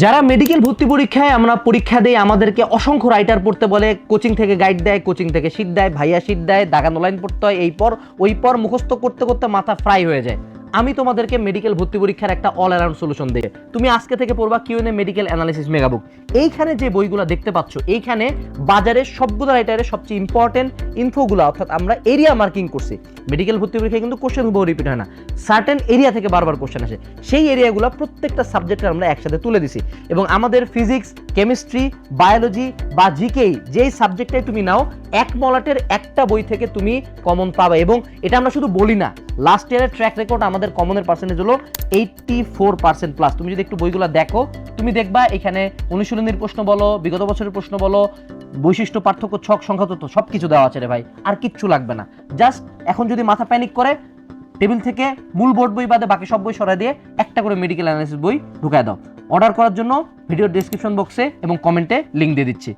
যারা মেডিকেল ভর্তি পরীক্ষায় আমরা পরীক্ষা দেই, আমাদেরকে অসংখ্য রাইটার পড়তে বলে কোচিং থেকে গাইড দেয় কোচিং থেকে সিট দেয়, ভাইয়া সিট দেয়, দাগানো লাইন পড়তে হয়, এই পর, ওই পর মুখস্থ করতে করতে মাথা ফ্রাই হয়ে যায়। আমি তোমাদেরকে মেডিকেল ভর্তি পরীক্ষার একটা অল অ্যারাউন্ড সলিউশন দিয়ে তুমি আজকে থেকে পড়বা কিউএনএ মেডিকেল অ্যানালিসিস মেগাবুক এইখানে যে বইগুলো দেখতে পাচ্ছ, এইখানে বাজারের সবগুলো রাইটারের সবচেয়ে ইম্পর্টেন্ট ইনফোগুলো অর্থাৎ আমরা এরিয়া মার্কিং করছি। মেডিকেল ভর্তি পরীক্ষায় কিন্তু কোশ্চেন হুবহু রিপিট হয় না। সার্টেন এরিয়া থেকে বারবার কোশ্চেন আসে। সেই এরিয়াগুলো প্রত্যেকটা সাবজেক্টে আমরা একসাথে তুলে দিছি। এবং আমাদের ফিজিক্স কেমিস্ট্রি, বায়োলজি বা জিকেই যেই সাবজেক্টে তুমি নাও, এক মলাটের একটা বই থেকে তুমি কমন পাবে এবং এটা আমরা শুধু বলি না লাস্ট ইয়ারের ট্র্যাক রেকর্ড আমাদের কমনের পার্সেন্টেজ হলো এইটটি ফোর পার্সেন্ট প্লাস তুমি যদি একটু বইগুলো দেখো, তুমি দেখবা এখানে অনুশীলনীর প্রশ্ন বলো, বিগত বছরের প্রশ্ন বলো, বৈশিষ্ট্য, পার্থক্য, ছক, সংখ্যা, তথ্য সব কিছু দেওয়া আছে রে ভাই, আর কিচ্ছু লাগবে না। জাস্ট এখন যদি মাথা প্যানিক করে টেবিল থেকে মূল বোর্ড বই বাদে বাকি সব বই সরাই দিয়ে একটা করে মেডিকেল অ্যানালিসিস বই ঢুকায় দাও। অর্ডার করার জন্য ভিডিও ডিসক্রিপশন বক্সে এবং কমেন্টে লিঙ্ক দিয়ে দিচ্ছি।